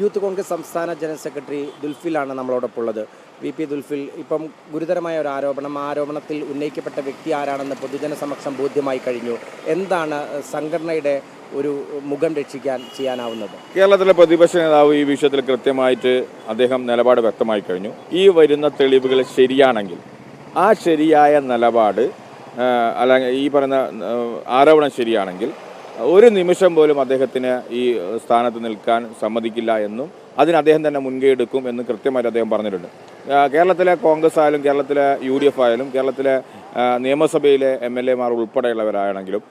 Youth Congress സംസ്ഥാന general secretary ദുൽഫിലാണ് നമ്മളോടൊപ്പം ഉള്ളത്. വി പി ദുൽഫിൽ ഇപ്പം ഗുരുതരമായ ഒരു ആരോപണം ആരോപണത്തിൽ ഉന്നയിക്കപ്പെട്ട വ്യക്തി ആരാണെന്ന് പൊതുജന സമക്ഷം ബോധ്യമായി കഴിഞ്ഞു. എന്താണ് സംഘടനയുടെ ഒരു മുഖം രക്ഷിക്കാൻ ചെയ്യാനാവുന്നത്? കേരളത്തിലെ പ്രതിപക്ഷ നേതാവ് ഈ വിഷയത്തിൽ കൃത്യമായിട്ട് അദ്ദേഹം നിലപാട് വ്യക്തമായി കഴിഞ്ഞു. ഈ വരുന്ന തെളിവുകൾ ശരിയാണെങ്കിൽ ആ ശരിയായ നിലപാട് അല്ലെങ്കിൽ ഈ പറയുന്ന ആരോപണം ശരിയാണെങ്കിൽ ഒരു നിമിഷം പോലും അദ്ദേഹത്തിന് ഈ സ്ഥാനത്ത് നിൽക്കാൻ സമ്മതിക്കില്ല എന്നും അതിന് അദ്ദേഹം തന്നെ മുൻകൈ എടുക്കും എന്ന് കൃത്യമായിട്ട് അദ്ദേഹം പറഞ്ഞിട്ടുണ്ട്. കേരളത്തിലെ കോൺഗ്രസ് ആയാലും കേരളത്തിലെ യു ഡി എഫ് ആയാലും കേരളത്തിലെ നിയമസഭയിലെ എം എൽ എമാർ ഉൾപ്പെടെയുള്ളവരാണെങ്കിലും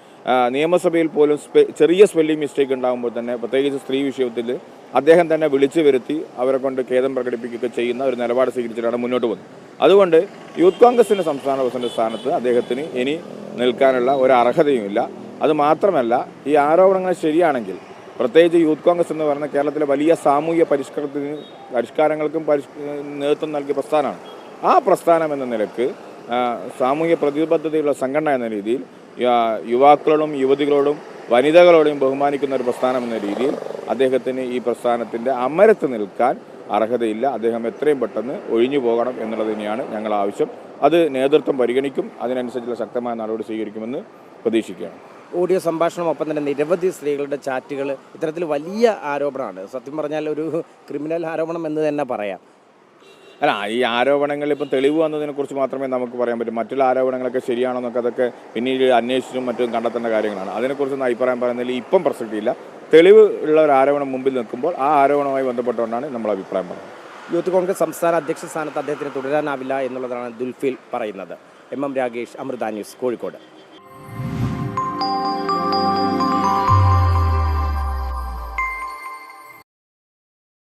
നിയമസഭയിൽ പോലും ചെറിയ സ്പെല്ലിംഗ് മിസ്റ്റേക്ക് ഉണ്ടാകുമ്പോൾ തന്നെ പ്രത്യേകിച്ച് സ്ത്രീ വിഷയത്തിൽ അദ്ദേഹം തന്നെ വിളിച്ചു വരുത്തി അവരെ കൊണ്ട് ഖേദം പ്രകടിപ്പിക്കുകയൊക്കെ ചെയ്യുന്ന ഒരു നിലപാട് സ്വീകരിച്ചിട്ടാണ് മുന്നോട്ട് പോകുന്നത്. അതുകൊണ്ട് യൂത്ത് കോൺഗ്രസിന്റെ സംസ്ഥാന പ്രസിഡന്റ് സ്ഥാനത്ത് അദ്ദേഹത്തിന് ഇനി നിൽക്കാനുള്ള ഒരു അർഹതയുമില്ല. അത് മാത്രമല്ല ഈ ആരോപണങ്ങൾ ശരിയാണെങ്കിൽ പ്രത്യേകിച്ച് യൂത്ത് കോൺഗ്രസ് എന്ന് പറയുന്ന കേരളത്തിലെ വലിയ സാമൂഹ്യ പരിഷ്കരണത്തിന് പരിഷ്കാരങ്ങൾക്കും പരിഷ് നേതൃത്വം നൽകിയ പ്രസ്ഥാനമാണ്. ആ പ്രസ്ഥാനം എന്ന നിലയ്ക്ക് സാമൂഹ്യ പ്രതിബദ്ധതയുള്ള സംഘടന എന്ന രീതിയിൽ യുവാക്കളോടും യുവതികളോടും വനിതകളോടും ബഹുമാനിക്കുന്ന ഒരു പ്രസ്ഥാനം എന്ന രീതിയിൽ അദ്ദേഹത്തിന് ഈ പ്രസ്ഥാനത്തിന്റെ അമരത്ത് നിൽക്കാൻ അർഹതയില്ല. അദ്ദേഹം എത്രയും പെട്ടെന്ന് ഒഴിഞ്ഞു പോകണം എന്നുള്ളത് തന്നെയാണ് ഞങ്ങൾ ആവശ്യം അത് നേതൃത്വം പരിഗണിക്കും. അതിനനുസരിച്ചുള്ള ശക്തമായ നടപടി സ്വീകരിക്കുമെന്ന് പ്രതീക്ഷിക്കുകയാണ്. ഓഡിയോ സംഭാഷണം ഒപ്പം തന്നെ നിരവധി സ്ത്രീകളുടെ ചാറ്റുകൾ ഇത്തരത്തിൽ വലിയ ആരോപണമാണ്. സത്യം പറഞ്ഞാൽ ഒരു ക്രിമിനൽ ആരോപണം എന്ന് തന്നെ പറയാം. അല്ല ഈ ആരോപണങ്ങൾ ഇപ്പം തെളിവ് വന്നതിനെ കുറിച്ച് മാത്രമേ നമുക്ക് പറയാൻ പറ്റൂ. മറ്റുള്ള ആരോപണങ്ങളൊക്കെ ശരിയാണെന്നൊക്കെ അതൊക്കെ പിന്നീട് അന്വേഷിച്ചും മറ്റും കണ്ടെത്തേണ്ട കാര്യങ്ങളാണ്. അതിനെക്കുറിച്ചൊന്നും അഭിപ്രായം പറയുന്നതിൽ ഇപ്പം പ്രസക്തിയില്ല. തെളിവ് ഉള്ള ഒരു ആരോപണം മുമ്പിൽ നിൽക്കുമ്പോൾ ആ ആരോപണവുമായി ബന്ധപ്പെട്ടുകൊണ്ടാണ് നമ്മൾ അഭിപ്രായം പറയുന്നത്. യൂത്ത് കോൺഗ്രസ് സംസ്ഥാന അധ്യക്ഷ സ്ഥാനത്ത് അദ്ദേഹത്തിന് തുടരാനാവില്ല എന്നുള്ളതാണ് ദുൽഫിൽ പറയുന്നത്. M M Ragesh Amrita news Kozhikode. Thank you.